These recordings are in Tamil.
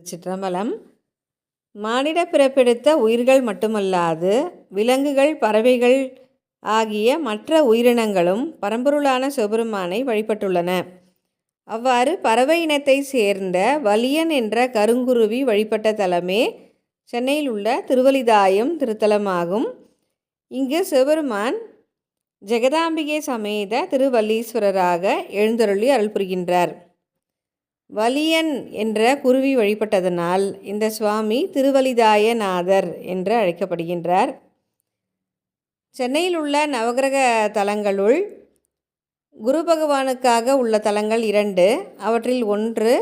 சிற்றம்பலம். மானிட பிறப்பெடுத்த உயிர்கள் மட்டுமல்லாது விலங்குகள் பறவைகள் ஆகிய மற்ற உயிரினங்களும் பரம்பொருளான சிவபெருமானை வழிபட்டுள்ளன. அவ்வாறு பறவை இனத்தை சேர்ந்த வலியன் என்ற கருங்குருவி வழிபட்ட தலமே சென்னையில் உள்ள திருவலிதாயம் திருத்தலமாகும். இங்கு சிவபெருமான் ஜெகதாம்பிகை சமேத திருவல்லீஸ்வரராக எழுந்தருளி அருள் புரிகின்றார் வலியன் என்ற குருவி வழிபட்டதனால் இந்த சுவாமி திருவலிதாயநாதர் என்று அழைக்கப்படுகின்றார். சென்னையில் உள்ள நவகிரக தலங்களுள் குரு பகவானுக்காக உள்ள தலங்கள் இரண்டு அவற்றில் ஒன்று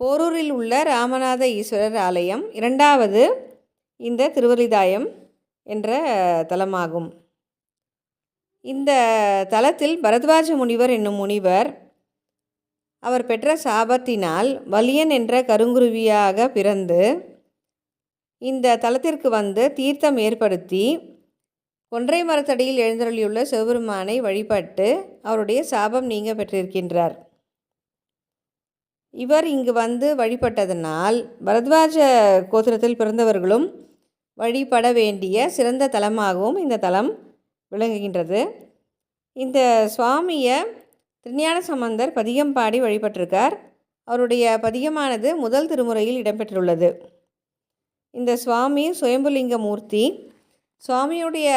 போரூரில் உள்ள ராமநாத ஈஸ்வரர் ஆலயம் இரண்டாவது இந்த திருவலிதாயம் என்ற தலமாகும். இந்த தலத்தில் பரத்வாஜ முனிவர் என்னும் முனிவர் அவர் பெற்ற சாபத்தினால் வலியன் என்ற கருங்குருவியாக பிறந்து இந்த தலத்திற்கு வந்து தீர்த்தம் ஏற்படுத்தி கொன்றை மரத்தடியில் எழுந்தருளியுள்ள சிவபெருமானை வழிபட்டு அவருடைய சாபம் நீங்க பெற்றிருக்கின்றார். இவர் இங்கு வந்து வழிபட்டதனால் பரத்வாஜ கோத்திரத்தில் பிறந்தவர்களும் வழிபட வேண்டிய சிறந்த தலமாகவும் இந்த தலம் விளங்குகின்றது. இந்த சுவாமியை திருஞான சம்பந்தர் பதிகம் பாடி வழிபட்டிருக்கார். அவருடைய பதிகமானது முதல் திருமுறையில் இடம்பெற்றுள்ளது. இந்த சுவாமி சுயம்புலிங்க மூர்த்தி சுவாமியுடைய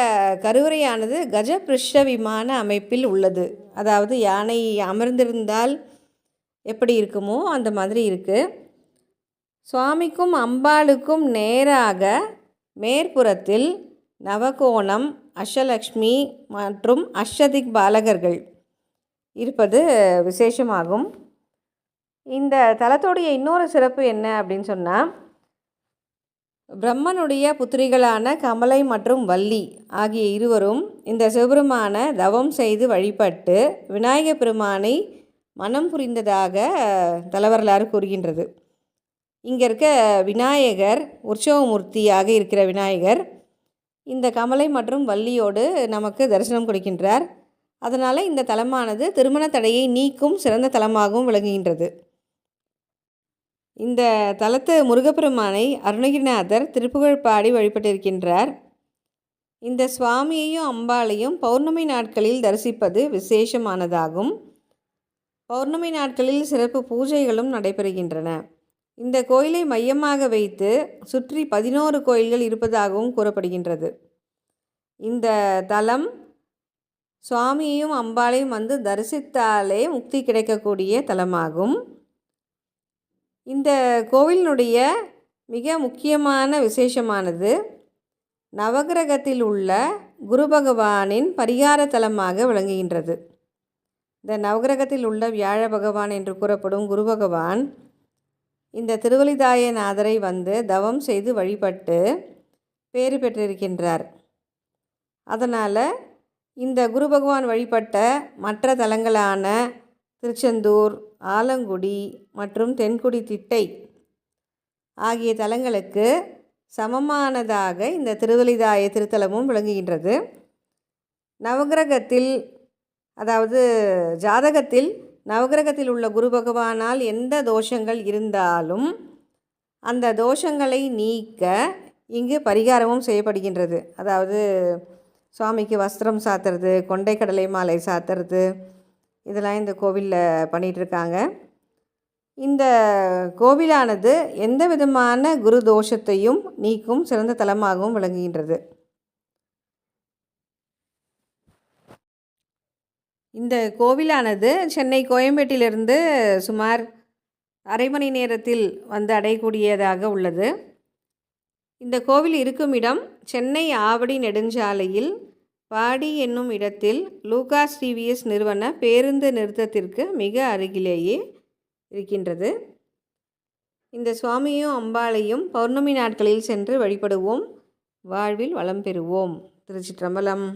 கருவறையானது கஜபிருஷ்ட விமான அமைப்பில் உள்ளது. அதாவது யானை அமர்ந்திருந்தால் எப்படி இருக்குமோ அந்த மாதிரி இருக்குது சுவாமிக்கும் அம்பாளுக்கும் நேராக மேற்புறத்தில் நவகோணம் அஷ்டலக்ஷ்மி மற்றும் அஷ்டதிக் பாலகர்கள். இருப்பது விசேஷமாகும். இந்த தலத்தோடைய இன்னொரு சிறப்பு என்ன அப்படின்னு சொன்னால் பிரம்மனுடைய புத்திரிகளான கமலை மற்றும் வள்ளி ஆகிய இருவரும் இந்த சிவபெருமான தவம் செய்து வழிபட்டு விநாயக பெருமானை மனம் புரிந்ததாக தலைவரலாறு கூறுகின்றது. இங்கே இருக்க விநாயகர் உற்சவமூர்த்தியாக இருக்கிற விநாயகர் இந்த கமலை மற்றும் வள்ளியோடு நமக்கு தரிசனம் கொடுக்கின்றார். அதனால் இந்த தலமானது திருமண தடையை நீக்கும் சிறந்த தலமாகவும் விளங்குகின்றது. இந்த தலத்து முருகப்பெருமானை அருணகிரிநாதர் திருப்புகழ் பாடி வழிபட்டிருக்கின்றார். இந்த சுவாமியையும் அம்பாளையும் பௌர்ணமி நாட்களில் தரிசிப்பது விசேஷமானதாகும். பௌர்ணமி நாட்களில் சிறப்பு பூஜைகளும் நடைபெறுகின்றன. இந்த கோயிலை மையமாக வைத்து சுற்றி பதினோரு கோயில்கள் இருப்பதாகவும் கூறப்படுகின்றது. இந்த தலம் சுவாமியையும் அம்பாளையும் வந்து தரிசித்தாலே முக்தி கிடைக்கக்கூடிய தலமாகும். இந்த கோவிலினுடைய மிக முக்கியமான விசேஷமானது நவகிரகத்தில் உள்ள குரு பகவானின் பரிகார தலமாக விளங்குகின்றது. இந்த நவகிரகத்தில் உள்ள வியாழ பகவான் என்று கூறப்படும் குரு பகவான் இந்த திருவலிதாயநாதரை வந்து தவம் செய்து வழிபட்டு பேறு பெற்றிருக்கின்றார். அதனால் இந்த குரு பகவான் வழிபட்ட மற்ற தலங்களான திருச்செந்தூர் ஆலங்குடி மற்றும் தென்குடி திட்டை ஆகிய தலங்களுக்கு சமமானதாக இந்த திருவலிதாய திருத்தலமும் விளங்குகின்றது. நவகிரகத்தில் அதாவது ஜாதகத்தில் நவகிரகத்தில் உள்ள குரு பகவானால் எந்த தோஷங்கள் இருந்தாலும் அந்த தோஷங்களை நீக்க இங்கு பரிகாரமும் செய்யப்படுகின்றது. அதாவது சுவாமிக்கு வஸ்திரம் சாத்துறது கொண்டை கடலை மாலை சாத்துறது இதெல்லாம் இந்த கோவிலில் பண்ணிகிட்ருக்காங்க இந்த கோவிலானது எந்த விதமான குரு தோஷத்தையும் நீக்கும் சிறந்த தலமாகவும் விளங்குகின்றது. இந்த கோவிலானது சென்னை கோயம்பேட்டிலிருந்து சுமார் அரை மணி நேரத்தில் வந்து அடையக்கூடியதாக உள்ளது. இந்த கோவில் இருக்கும் இடம் சென்னை ஆவடி நெடுஞ்சாலையில் பாடி என்னும் இடத்தில் லூகாஸ் டிவிஎஸ் நிறுவன பேருந்து நிறுத்தத்திற்கு மிக அருகிலேயே இருக்கின்றது. இந்த சுவாமியும் அம்பாளையும் பௌர்ணமி நாட்களில் சென்று வழிபடுவோம். வாழ்வில் வளம் பெறுவோம். திருச்சிற்றம்பலம்.